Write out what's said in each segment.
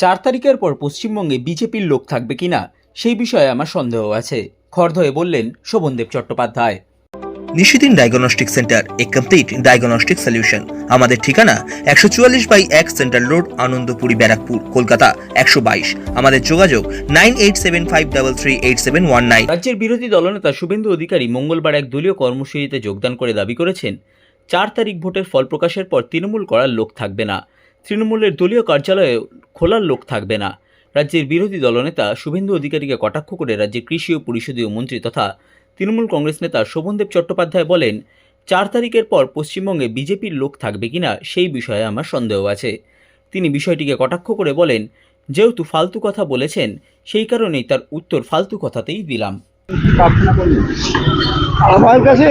চার তারিখের পর পশ্চিমবঙ্গে বিজেপির লোক থাকবে কিনা সেই বিষয়ে আমার সন্দেহ আছে খড়দহে বললেন Sovandeb Chattopadhyay. Nishidin diagnostic centre a complete diagnostic solution আমাদের ঠিকানা একশো চুয়াল্লিশ বাই এক সেন্ট্রাল রোড আনন্দপুরি ব্যারাকপুর কলকাতা একশো বাইশ। আমাদের যোগাযোগ nine eight seven five double three eight seven one nine. রাজ্যের বিরোধী দলনেতা শুভেন্দু অধিকারী মঙ্গলবার এক দলীয় কর্মসূচিতে যোগদান করে দাবি করেছেন চার তারিখ ভোটের ফল প্রকাশের পর তৃণমূল করার লোক থাকবে না। তৃণমূলের দলীয় কার্যালয়ে খোলার লোক থাকবে না। রাজ্যের বিরোধী দলনেতা শুভেন্দু অধিকারীকে কটাক্ষ করে রাজ্যের কৃষি ও পরিষদীয় মন্ত্রী তথা তৃণমূল কংগ্রেস নেতা শোভনদেব চট্টোপাধ্যায় বলেন চার তারিখের পর পশ্চিমবঙ্গে বিজেপির লোক থাকবে কিনা সেই বিষয়ে আমার সন্দেহ আছে। তিনি বিষয়টিকে কটাক্ষ করে বলেন যেহেতু ফালতু কথা বলেছেন সেই কারণেই তার উত্তর ফালতু কথাতেই দিলাম। আমার কাছে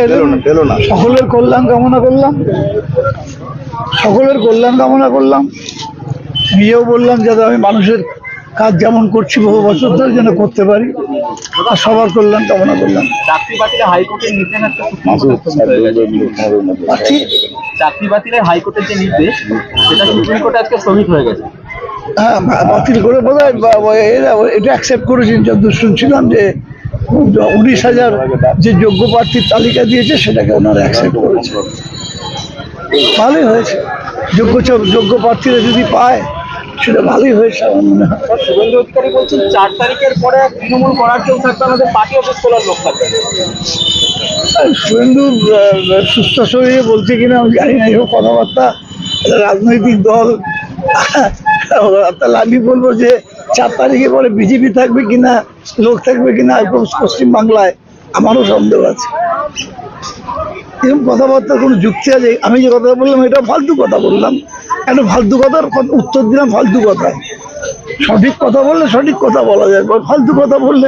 সকলের কল্যাণ কামনা করলাম। সকলের কল্যাণ কামনা করলাম। নিজেও বললাম যাতে আমি মানুষের কাজ যেমন করছি বহু বছর ধরে যেন করতে পারি। আর সবার কল্যাণ কামনা করলাম। চাকরি হাইকোর্টের হয়ে হাইকোর্টের যে নির্দেশ সেটা সুপ্রিম কোর্টে আজকে স্থগিত হয়ে গেছে। হ্যাঁ বাতিল করে বোধ হয় এটা অ্যাকসেপ্ট করেছেন যতদূর শুনছিলাম যে উনিশ হাজার যে যোগ্য প্রার্থীর তালিকা দিয়েছে সেটাকে ওনারা অ্যাকসেপ্ট করেছে। ভালোই হয়েছে। যোগ্য যোগ্য প্রার্থীরা যদি পায় সেটা ভালোই হয়েছে আমার মনে হয়। শুভেন্দু অধিকারী বলছেন চার তারিখের পরে তৃণমূল করার কেউ থাকবে আমাদের পার্টি অফিস খোলার লোক থাকবে। শুভেন্দু সুস্থ শরীরে বলছে কিনা আমি জানি না এসব কথাবার্তা। রাজনৈতিক দল তাহলে আমি বলব যে চার তারিখে পরে বিজেপি থাকবে কিনা লোক থাকবে কিনা পশ্চিম বাংলায় আমারও সন্দেহ আছে। এরকম কথাবার্তার কোনো যুক্তি আছে? আমি যে কথা বললাম, এটা ফালতু কথা বললাম। একটা ফালতু কথার কথা- উত্তর দিলাম ফালতু কথা সঠিক কথা বললে সঠিক কথা বলা যায়। ফালতু কথা বললে